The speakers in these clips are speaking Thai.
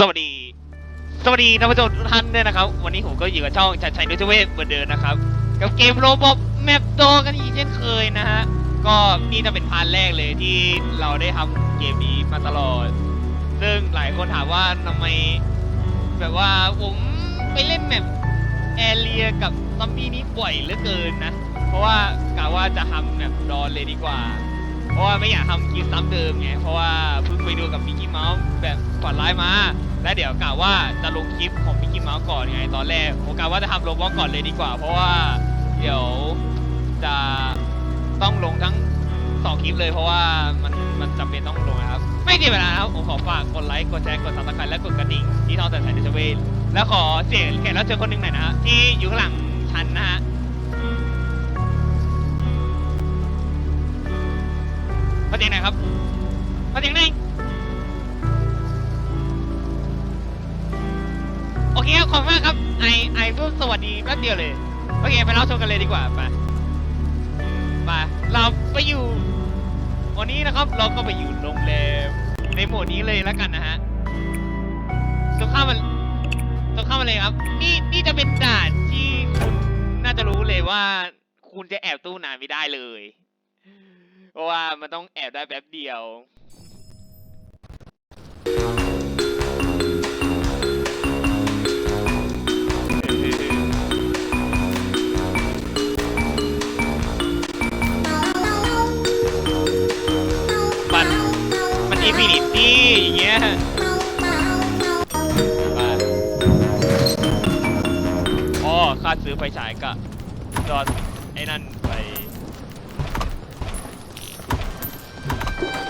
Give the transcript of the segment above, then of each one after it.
สวัสดี สวัสดีท่านผู้ชมทุกท่านด้วยนะครับ วันนี้ผมก็อยู่กับช่องชัดชัยนุชเวศเหมือนเดิมนะครับ กับเกมโรบอทแมปโดกันอีกเช่นเคยนะฮะ ก็นี่จะเป็นพาร์ทแรกเลยที่เราได้ทำเกมนี้มาตลอด ซึ่งหลายคนถามว่าทำไม แบบว่าผมไปเล่นแมปแอเรียกับซอมบี้นี้บ่อยเหลือเกินนะ เพราะว่ากะว่าจะทำแมปดอนเลยดีกว่า เพราะว่าไม่อยากทำคลิปซ้ำเดิมไง เพราะว่าเพิ่งไปดูกับมิกกี้เมาส์แบบก่อนไลฟ์มา และเดี๋ยวกะว่าจะลงคลิปของมิกกี้เมาส์ก่อนไงตอนแรกผมกะว่าจะทำโรบอทก่อนเลยดีกว่า เพราะว่าเดี๋ยวจะต้องลงทั้งสองคลิปเลยเพราะว่ามันมันจำเป็นต้องลงนะครับ ไม่เสียเวลานะครับผมขอฝากกดไลค์กดแชร์กดซับสไครต์และกดกระดิ่งที่ทองแต่สายดิจิเวลแล้วขอเสียงแขกรับเชิญคนหนึ่งหน่อยนะฮะที่อยู่ข้างหลังฉันนะฮะ เตียงไหนครับมาเตียงไหนโอเคครับขอบคุณมากครับไอไอเพิ่งสวัสดีแป๊บเดียวเลยโอเคไปเล่าชมกันเลยดีกว่าไปมาเราไปอยู่ วันนี้นะครับเราก็ไปอยู่โรงแรมในโหมดนี้เลยแล้วกันนะฮะตรงข้ามมันตรงข้ามมาเลยครับ นี่นี่จะเป็นด่านที่คุณน่าจะรู้เลยว่า คุณจะแอบตู้นานไม่ได้เลย ราะว่ามันต้องแอบได้แป๊บเดียว มัน มันอินฟินิตี้อย่างเงี้ยมาอ๋อค่าซื้อไฟฉายก็จอดไอ้นั่นไป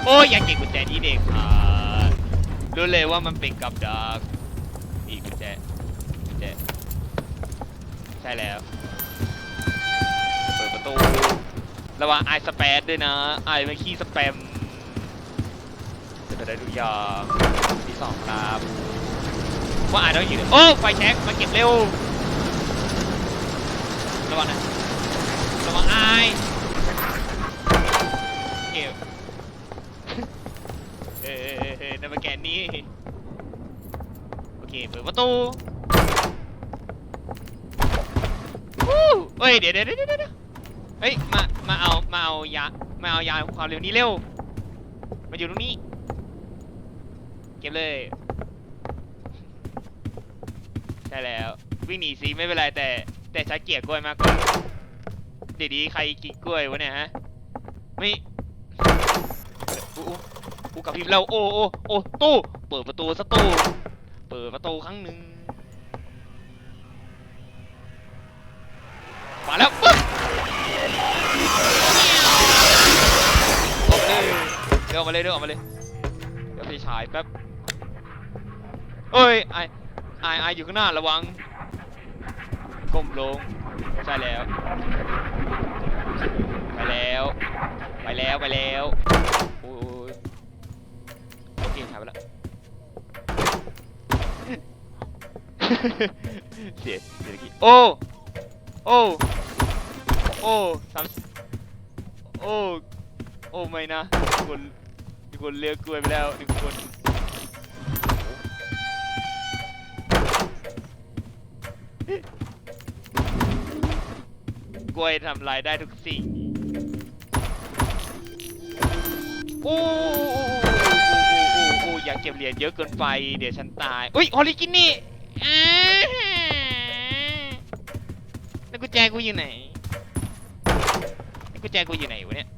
โอ้ยอยากเก็บกุญแจนี้เด็กค่ะรู้เลยว่ามันเป็นกับดักอีกกุญแจกุญแจใช่แล้ว เปิดประตู ระวังไอสเปดด้วยนะไอไม่ขี้สแปมจะไปได้ทุกอย่างที่สองครับว่าไอต้องอยู่โอ้ไฟแช็กมาเก็บเร็วระวังนะระวังไอเก็บ เออเออเออเออ นมาแกนนี่ โอเค เปิดประตูวู้เฮ้ย เดี๋ยวเดี๋ยวเดี๋ยวเดี๋ยวเฮ้ย มา มาเอา มาเอายา มาเอายาความเร็วนี้เร็ว มาอยู่ตรงนี้ เก็บเลยใช่แล้ว วิ่งหนีสิไม่เป็นไรแต่ แต่ใช้เกียร์กล้วยมากกว่าเดี๋ยวดีใครกินกล้วยวะเนี่ยฮะ ไม่อูู้กับพริบเราโอ้โอ้โอ้ตู้ เปิดประตูสตู้ เปิดประตูครั้งหนึ่งมาแล้วปึ๊บออกมาเลยเดี๋ยวออกมาเลยเดี๋ยวออกมาเลยเดี๋ยวไปฉายแป๊บเอ้ยไอไอไออยู่ข้างหน้าระวังก้มลงใช่แล้ว ไปแล้ว ไปแล้วไปแล้วโอ้ยโอเคหายไปแล้ว เสียเสียกี้โอ้โอ้โอ้สามโอ้โอ้ไม่นะมีคนมีคนเลือกกล้วยไปแล้วนึ่คนกล้วยทำลายได้ทุกสิ่งโอ้โอ้โอ้โอ้โอ้อยากเก็บเหรียญเยอะเกินไป เดี๋ยวฉันตาย อุ้ยฮอลลิกินนี่ แล้วกุญแจกูอยู่ไหนแล้วกุญแจกูอยู่ไหนวะเนี่ย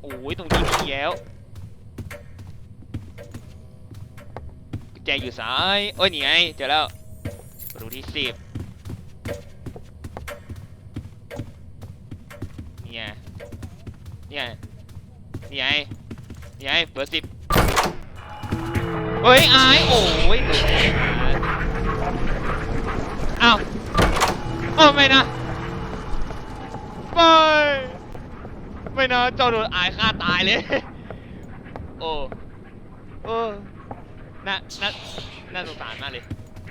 โอ้ยตรงนี้มีแล้วกุญแจอยู่ซ้ายโอ้ยนี่ไงเจอแล้วรูที่สิบนี่ไงนี่ไงนี่ไงนี่ไงเบอร์สิบเฮ้ยไอายโอ้ย อ้าวเอ้ไม่นะไม่ไม่นะเจ้าโดนอายฆ่าตายเลย โอ้โอ้น่าน่าน่าสงสารมากเลย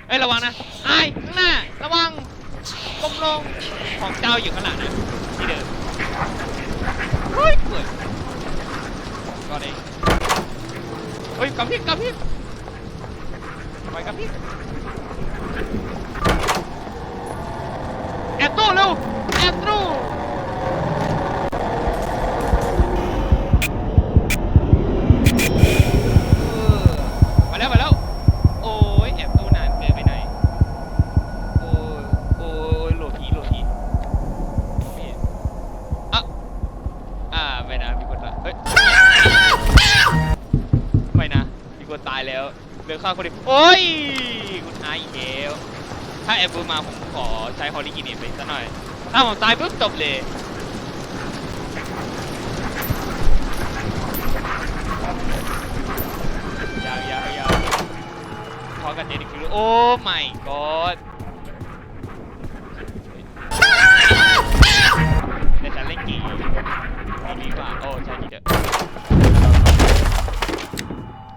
เอ้ยระวังนะไอ้ายข้างหน้า ระวังก้มลงของเจ้าอยู่ข้างหลังนะที่เดิมเฮ้ยเปิดก็ได้เฮ้ยกำพริบกำพริบไปกับพี่ แอบตู้เร็วแอบตู้เออมาแล้วมาแล้ว โอ้ยแอบตู้นานเกินไปหนอยโอ้ยโอ้ยโหลดผีโหลดผีพี่อะอ่าไม่นะมีคนละเฮ้ยไม่นะมีคนตายแล้วเหลือข้างคนเดียวโอ้ย คุณอาอีกแล้ว ถ้าแอบบูมาผมขอใช้ฮอลลีกินีไปซะหน่อย ถ้าผมตายปุ๊บจบเลยยาวยาวยาวพอกันเจนิฟิลโอ้ my god แต่ฉันเล่นกี่ดีกว่าโอ้ใช่ดีเด้อ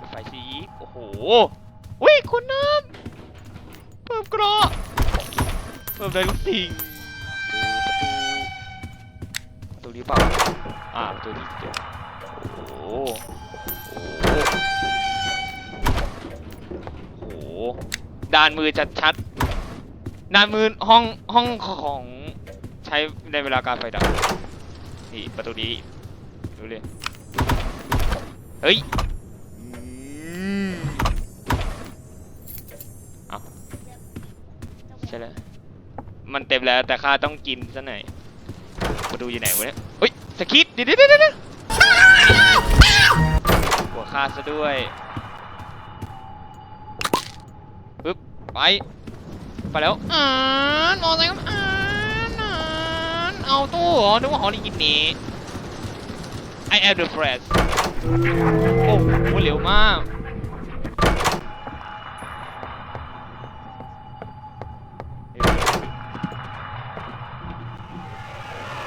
ไฟสีโอ้โหอุ้ยคุณน้ำ เพิ่มกราะเพิ่มได้ทุกสิ่งประตูประตูนี้เปล่าอ่าประตูนี้เจอโอ้โอ้โหโอ้โหด้านมือชัดชัดด้านมือห้องห้องของใช้ในเวลาการไฟดับนี่ประตูนี้ดูเลยเฮ้ย อืมเอาใช่แล้ว มันเต็มแล้วแต่ข้าต้องกินซะหน่อยมาดูอยู่ไหนวะเนี่ยเฮ้ยสคิดเดี๋ยวเดี๋ยวเดี๋ยวเดี๋ยวหัวข้าซะด้วยปึ๊บไป ไปแล้วอ่านมอไซค์ก็อ่านอ่านเอาตู้เหรอนึกว่าฮอลลีกินนี้ I am the fresh โอ้โหเร็วมาก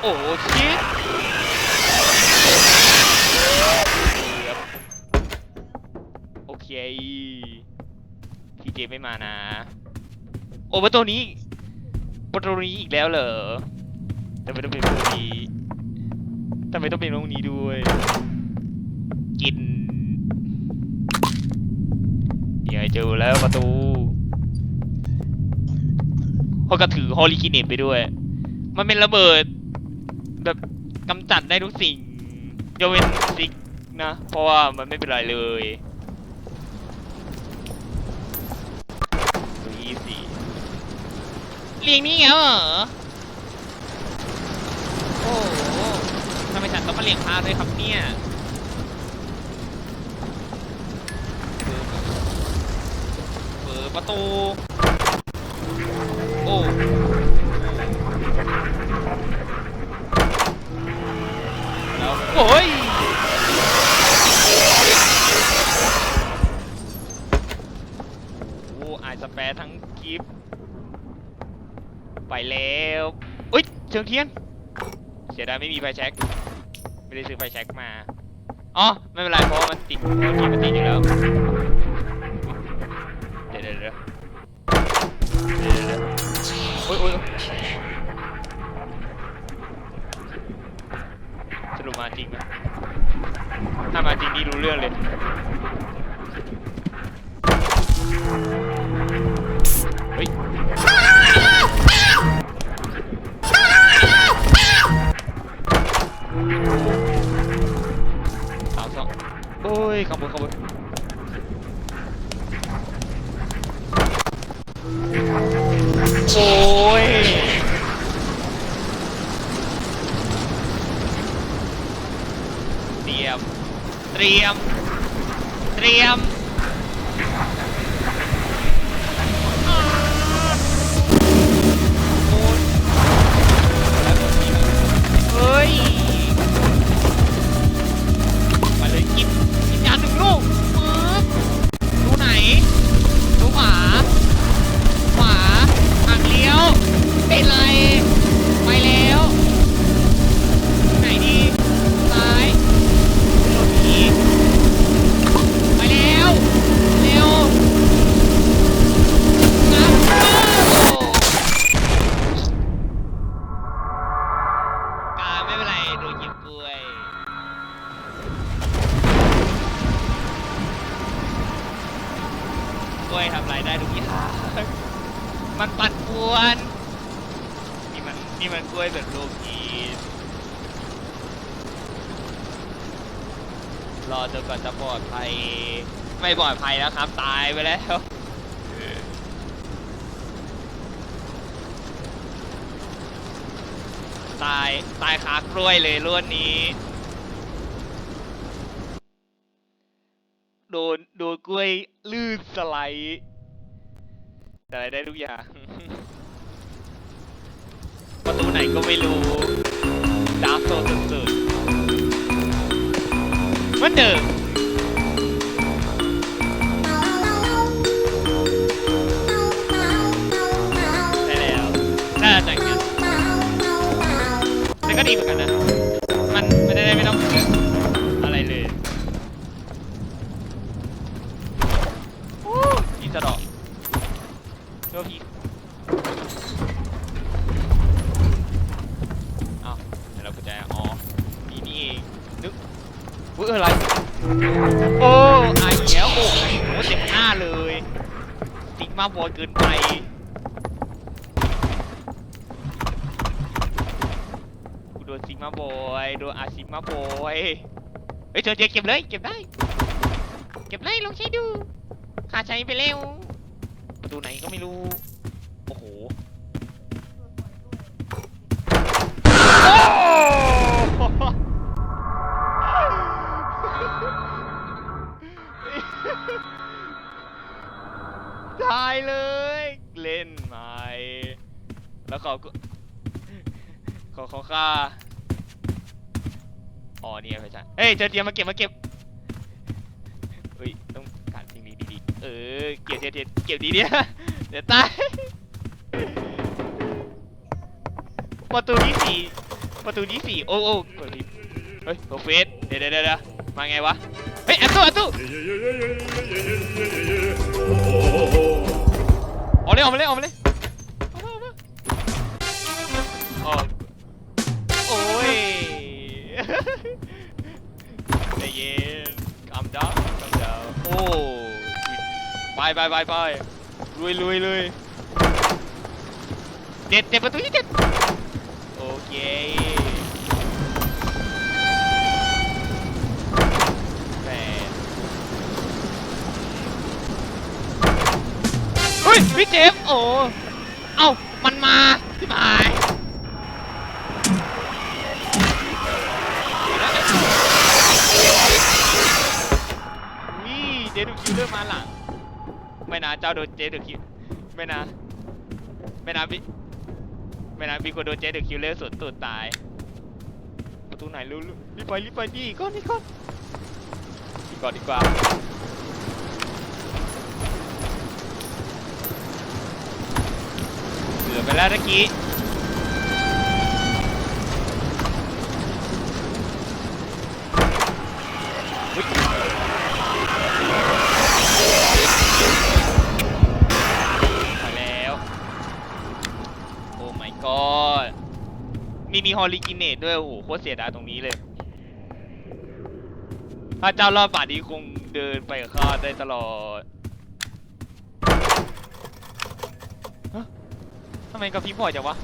โอ้ชิตโอเคพี่เจไม่มานะ โอ้ประตูนี้ประตูนี้อีกแล้วเหรอทำไมต้องเป็นประตูนี้ทำไมต้องเป็นตรงนี้ด้วย กินเดี๋ยวเจอแล้วประตูเขาก็ถือฮอลลีกินเนตไปด้วย มันเป็นระเบิด แบบกำจัดได้ทุกสิ่งยกเว้นซิกนะ เพราะว่ามันไม่เป็นไรเลยดูยี่สี่เรียงนี้เหรอโอ้โหทำไมฉันต้องมาเลี้ยงพาด้วยครับเนี่ยเปิดประตู โอ้ โอ้ยโอ้อายสแปรทั้งกิฟต์ไปแล้วอุ้ยเชิงเทียน เสียดายไม่มีไฟแช็กไม่ได้ซื้อไฟแช็กมา อ๋อ ไม่เป็นไร เพราะมันติดเกมมันติดอยู่แล้ว เดี๋ยวเดี๋ยวเดี๋ยวเดี๋ยวเดี๋ยวโอ้ยโอ้ยสรุปมา จริงไหมถ้ามาจริงนี่รู้เรื่องเลยเฮ้ยสามสองโอ้ยขโมยขโมย เตรียม เตรียม รอจนกว่าจะปลอดภัย ไม่ปลอดภัยแล้วครับ ตายไปแล้วตายตายคากล้วยเลยล้วนนี้ โดนโดนกล้วยลื่นสไลด์อะไรได้ทุกอย่าง ประตูไหนก็ไม่รู้ดาร์กโซสุดๆ เหมือนเดิมได้แล้วน่าจะงั้นแต่ก็ดีเหมือนกันนะ มันไม่ได้ไม่ต้อง โอ้ไอ้เหี้ยโอ้โหเจ็บหน้าเลยติกมาบอยเกินไปกูโดนซิกมาบอยโดนอาซิกมาบอยเฮ้ยเจอเจเก็บเลยเก็บได้ เก็บเลยลองใช้ดูขาใช้ไปเร็วประตูไหนก็ไม่รู้โอ้โหโอ้ ตายเลย เล่นไหมแล้วเขาก็ขอเขาค่าอ๋อนี่ยไม่ใช่เฮ้ยเจอเตียมมาเก็บมาเก็บเฮ้ยต้องการสิ่งดีดีเออเก็บเก็บเก็บเก็บดีเนี่ยเดี๋ยวตายประตูที่สี่ประตูที่สี่โอ้โอ้เปิดผิดเฮ้ยโปรเฟสเดี๋ยวเดี๋ยวเดี๋ยวมาไงวะ เฮ้ยอันตู้อันตู้ออกเลยออกมาเลยออกมาเลยออกมาออกโอ้ยใจเย็น calm down calm down โอ้ไปไปไปไปลุยลุยลุยเด็ดเด็ดประตูที่เด็ดโอเคแปดเฮ้ยพี่เจมส์โอ้เอ้ามันมาพี่หมายนี่เจดูคิวเลอร์มาหลังไม่นะเจ้าโดนเจดูคิวไม่นะไม่นะพี่ไม่นะพี่คนโดนเจดูคิวเลอร์สวนตูดตายประตูไหนรู้รีบไปรีบไปดิก่อนดิก่อนดีก่อนดีกว่าเห ลือไปแล้วตะกี้อุ๊ยมาแล้ว โอ้ my god มีมีฮอลลิกินเนตด้วย โอ้โหโคตรเสียดายตรงนี้เลย ถ้าเจ้ารอดป่านี้คงเดินไปกับข้าได้ตลอดฮะทำไมกระพริบบ่อยจังวะ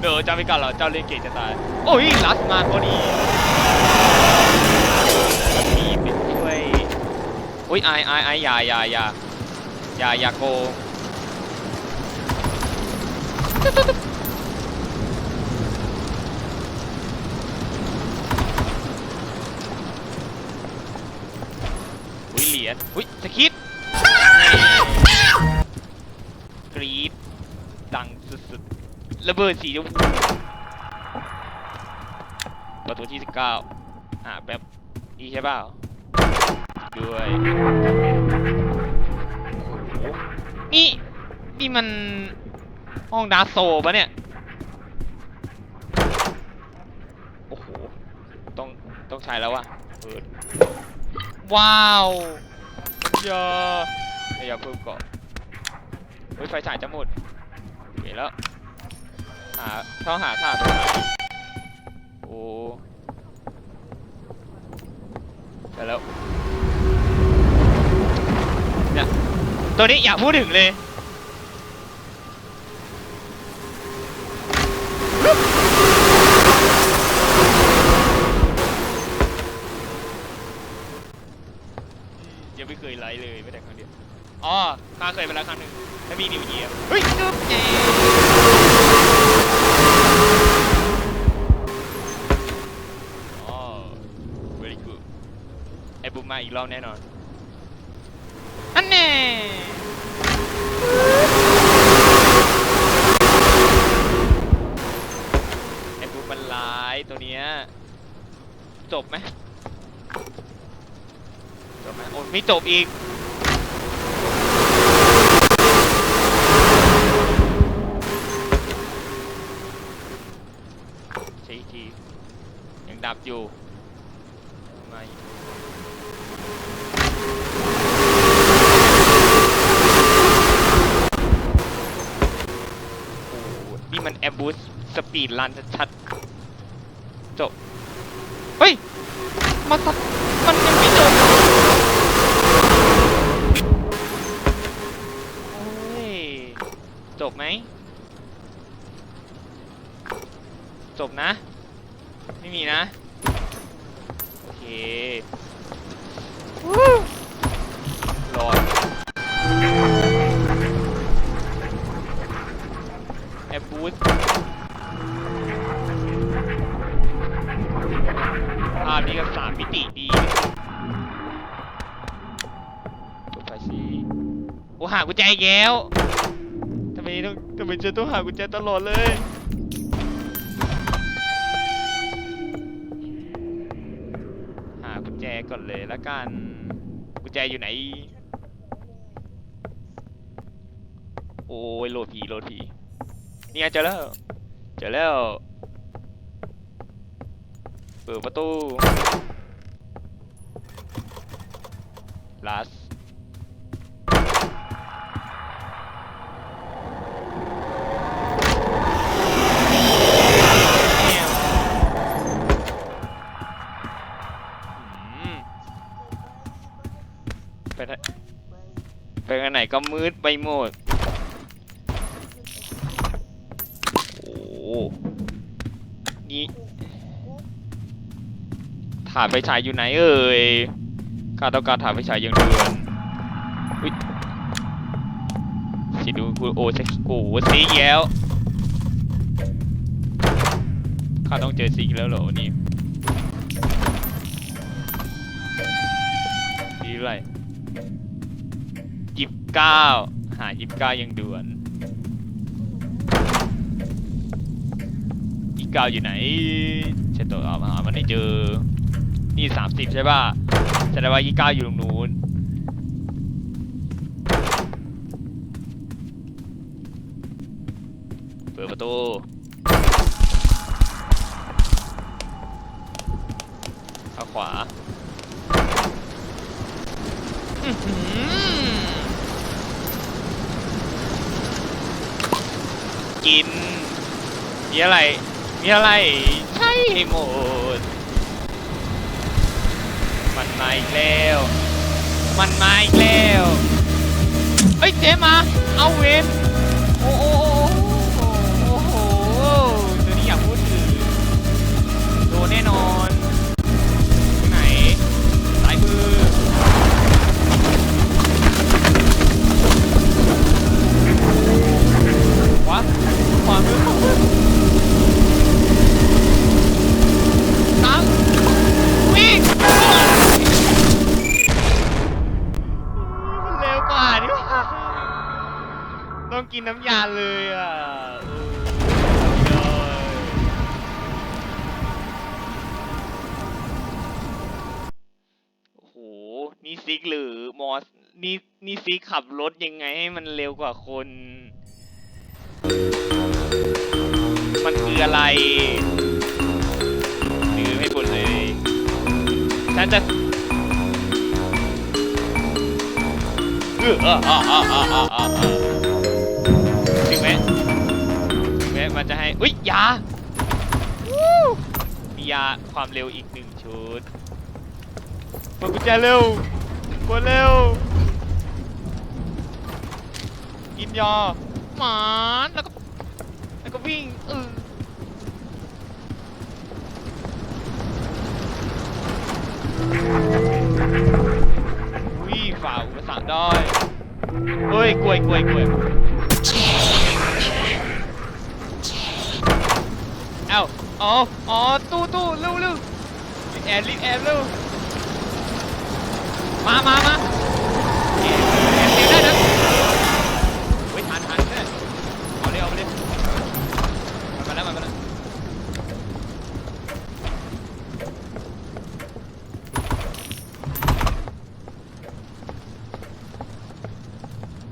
เดี๋ยวจ้าไม่กล้าเหรอเจ้าเล่นเก่งจะตาย โอ้ยลัสมาพอดีมีเป็นช่วยอุ้ยไอไอไออย่าอย่าอย่าอย่าอย่าโกอุ้ยเหรียญอุ้ยสคิด ระเบิดสีชมพูประตูที่19อ่าแบบนี่ใช่เปล่าด้วยโอ้โหนี่ นี่มันห้องดาร์โซปะเนี่ย โอ้โห ต้อง ต้องใช้แล้วว่ะเปิด ว้าวอย่าอย่าเพิ่มเกาะเฮ้ยไฟฉายจะหมดเห็นแล้ว หาต้องหาท่าไปไหนโอ้ไปแล้วตัวนี้อย่าพูดถึงเลยยังไม่เคยไลฟ์เลยไม่แต่ครั้งเดียวอ๋อข้าเคยไปแล้วครั้งหนึ่งแล้วมีนิวเยียร์เฮ้ยจุ๊บเจ อ๋อ very good ไอ้บุ๊มมาอีกรอบแน่นอน อันแน่ไอ้บุ๊มมันร้ายตัวเนี้ย จบไหมจบไหมโอ้ยไม่จบอีก อยู่มาอีกโอ้โหนี่มันแอมบูสสปีดลันชัดๆจบ เฮ้ย มาตัดมันยังไม่าพนี้ก็สามมิติดีจบไปสิโอ้หากุญแจอีกแล้วทำไมต้องทำไมจะต้องหากุญแจตลอดเลยหากุญแจก่อนเลยละกันกุญแจอยู่ไหน โอ้ยโหลดผีโหลดผีเนี่ยเจอแล้วเจอแล้วเปิดประตูลาสไปไปไหนก็มืดไปหมด โอ้นี่ ถาดไฟฉายอยู่ไหนเอ่ยข้าต้องการถาดไฟฉายอย่างด่วนอุ๊ยสิดูกูโอเซ็กโอ้โหซีแล้วข้าต้องเจอซีแล้วเหรอวันนี่ดีไรยิบเก้าหายิบเก้ายังด่วนยี่เก้าอยู่ไหนเช็ดตัวเอามาหามันไม่เจอ นี่สามสิบใช่ป่ะแสดงว่ายี่เก้าอยู่ตรงนู้นเปิดประตูเข้าขวาอืกิน มีอะไร มีอะไร ใช่หมด มาอีกแล้ว มันมาอีกแล้วเอ้ยเจ๊มา เอาเวนโอ้โอ้โอ้โหตัวนี้อยากพูดถึงโดนแน่นอนที่ไหนสายมือขวาขวามือขวามือตามวิ่ง กินน้ำยาเลยอะเออสุดยโอ้โห นี่ซิกหรือมอส นี่นี่ซิกขับรถยังไงให้มันเร็วกว่าคน มันคืออะไรนือไม่บนเลย ฉันจะเอออ่าอ่าอ่าอ่าอ่า มันจะให้อุ้ยยาวู้มียาความเร็วอีกหนึ่งชุดเปิดกุญแจเร็วเปิดเร็วนยาหมานแล้วก็แล้วก็วิ่งเออวิ่งฝ่าอุปสรรคได้เฮ้ยกล้วยกล้วยกล้วย เอ้าอ๋ออ๋อตู้ตู้เร็วเร็วรีบแอบรีบแอบเร็วมามามาแอบแอบเสียได้นะเฮ้ยทันทันเนี่ยเอาเลยเอาไปเลยมาแล้วมาแล้ว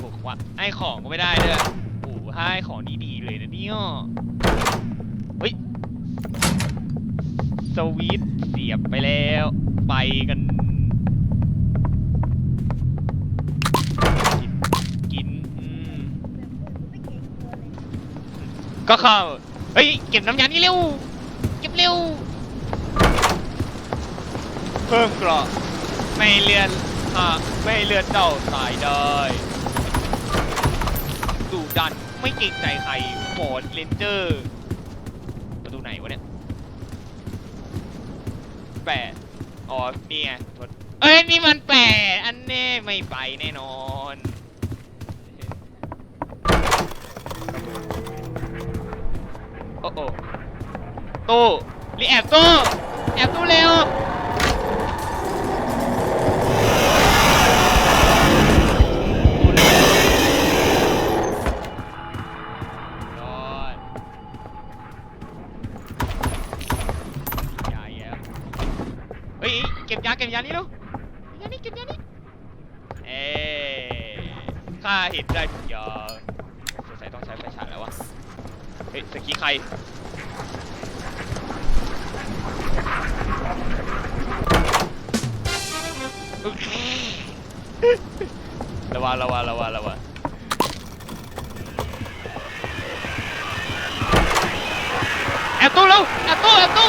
บอกว่าให้ของก็ไม่ได้ด้วยโอ้โหให้ของดีๆเลยนะเนี่ยเฮ้ย สวิตเสียบไปแล้ว ไปกัน กินกินอืมก็เข้า เฮ้ย เก็บน้ำยานี่เร็ว เก็บเร็ว เพิ่มเกราะไม่เลือนค่ะไม่เลือนเจ้าตายได้ดุดันไม่เกรงใจใครฟอร์ดเลนเจอร์ ประตูไหนวะเนี่ย แปดอ๋อนี่ไงโทษเอ้ยนี่มันแปดอันแน่ไม่ไปแน่นอนโอ้โอ้ตู้รีแอบตู้แอบตู้เร็ว เห็นได้ทุกอย่างสงสัยต้องใช้ไฟฉายแล้ววะ เฮ้ยสกีใครระวังระวังระวังระวังแอบตู้เร็วแอบตู้แอบตู้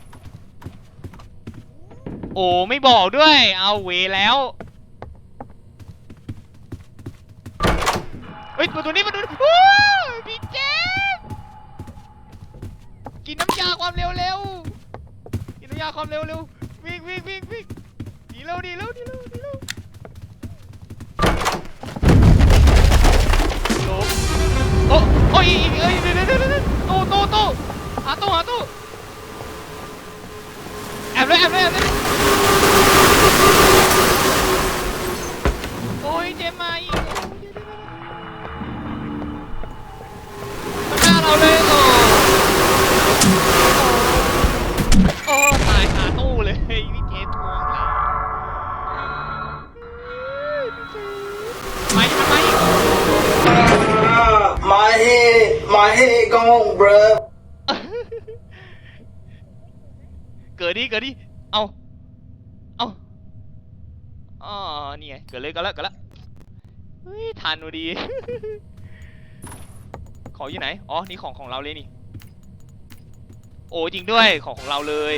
โอ้ไม่บอกด้วย เอาเวแล้วเฮ้ยประตูนี้ประตูนี้โอ้พี่เจมกินน้ำยาความเร็วเร็วกินน้ำยาความเร็วเร็ววิ่งวิ่งวิ่งวิ่งดีเร็วดีเร็วดีเร็วดีเร็วโลโอ้โอ้ยเอ้ยเดี๋ยวเดี๋ยวเดี๋ยวเดี๋ยวตู้ตู้ตู้หาตู้หาตู้แอบเลยแอบเลยแอบเลย เอาเอาอ๋อนี่ไงเกิดเลยก็แล้วกิดแล้วเฮ้ยทันพอดี ของอยู่ไหน อ๋อ นี่ของของเราเลยนี่ โอ้จริงด้วย ของของเราเลย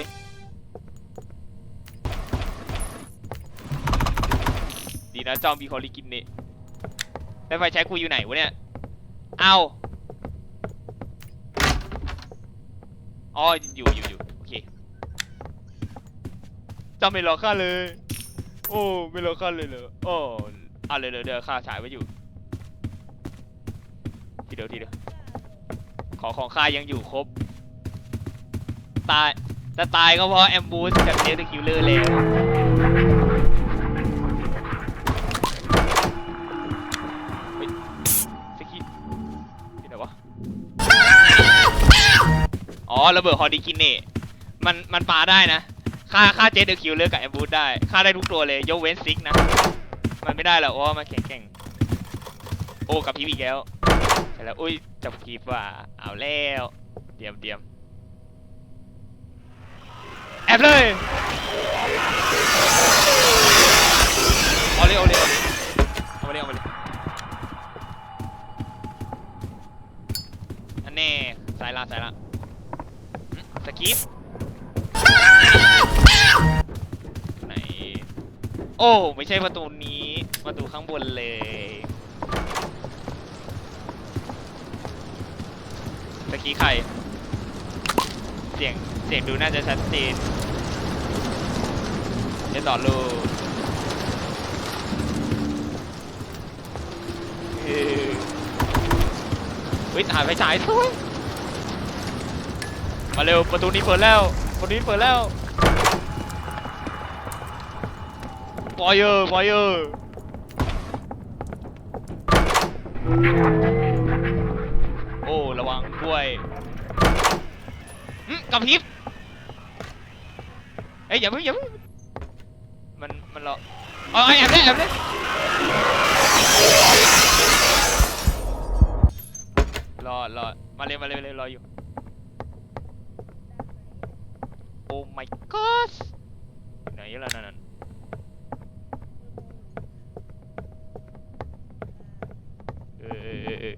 ดีนะจอมบีคอริกินเนี่แล้วไฟใช้กูอยู่ไหนวะเนี่ย เอาอ๋อ อยู่อยู่อยู่ จำไม่รอค่าเลย โอ้ ไม่รอค่าเลยเหรอโอ้เอาเลยเลยเดี๋ยวค่าฉายไว้อยู่ ทีเดียวทีเดียว ของของข้ายังอยู่ครบ ตายแต่ตายก็เพราะแอมบูสจากเดลคิวเลอร์แล้วเฮ้ยสกิที่ไหนวะอ๋อระเบิดฮอร์ดิคินเน่มันมันปาได้นะ ฆ่าฆ่าเจเดอร์คิวเลอร์กับแอมบูสได้ฆ่าได้ทุกตัวเลยยกเว้นซิกนะ มันไม่ได้หรอกเพราะว่ามันแข็งแกร่งโอ้กับพีบีกแล้วใช่แล้วอุ้ยจับกีบว่ะเอาแล้วเตรียมเตรียมแอบเลยเอาเลยเอาเลยเอาเลยเอามาเลยอันแน่สายละสายละสกิป ไหน โอ้ ไม่ใช่ประตูนี้ ประตูข้างบนเลย ตะกี้ใคร เสียง เสียงดูน่าจะชัดเจนเดี๋ยวต่อลูกเฮ้ยหายไปฉายด้วยมาเร็ว ประตูนี้เปิดแล้ว ประตูนี้เปิดแล้ว เออร์ฟอยเออร์โอ้ระวังด้วยกับพริบเอ้ยอย่าเพิ่งอย่าเพิ่งมันมันรอเอาเอาแอบได้แอบได้รอรอมาเลยมาเลยมาเลยรออยู่โอ้ my god ไหนล้วนั่นนั่น เออเออเออเออ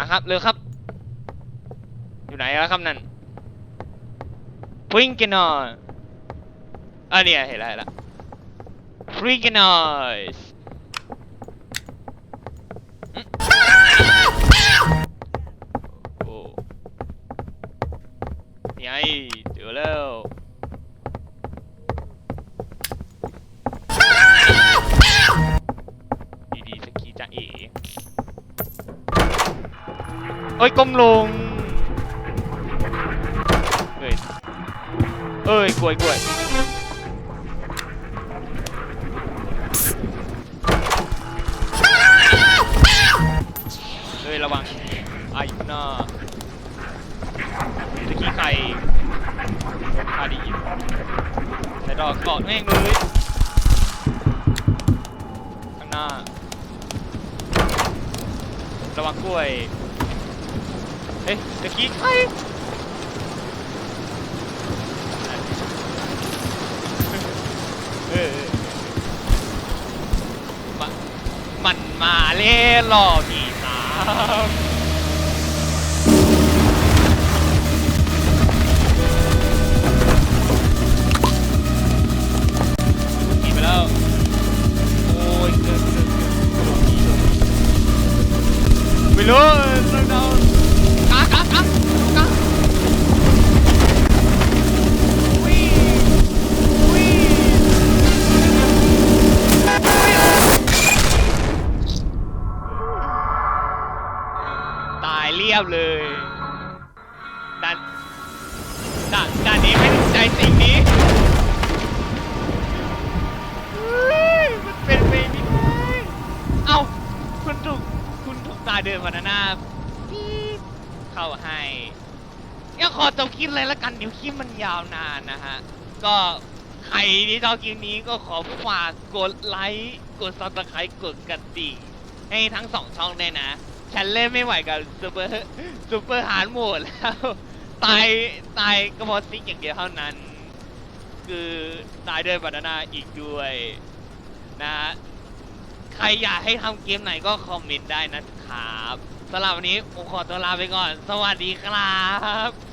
มาครับเร็วครับ อยู่ไหนแล้วครับนั่นพริงกันหน่อยอะเนี่ยเห็นแล้วเห็นแล้วพริงกันหน่อย เอ้ยก้มลง เอ้ย เอ้ยกลวยกลวยเอ้ยระวังไอ้หน้าสกีไข่คาดีใส่ดอกเกาะแม่งเลยข้างหน้า ระวังกล้วย เอ๊ะตะกี้ใครเออมันมาเล่นหล่อกพี่สาม ยเรียบเลยด่านด่านด่านนี้ไม่ถูกใจสิ่งนี้มันเป็นไปไม่ได้เอ้าคุณถูกคุณถูกตาเดินมานหน้าปี๊ดเข้าให้ยังขอจบคลิปเลยละกันเดี๋ยวคลิปมันยาวนานนะฮะ ก็ใครที่ชอบคลิปนี้ก็ขอฝากกดไลค์ กดซับสไครต์กดกระดิ่งให้ทั้งสองช่องด้วยนะ ฉันเล่นไม่ไหวกับซูเปอร์ซูเปอร์ฮาร์ดโหมดแล้ว ตายตายก็เพราะซิกอย่างเดียวเท่านั้น คือตายด้วยบานาน่าอีกด้วยนะฮะใครอยากให้ทำเกมไหนก็คอมเมนต์ได้นะครับสำหรับวันนี้ผมขอตัวลาไปก่อน สวัสดีครับ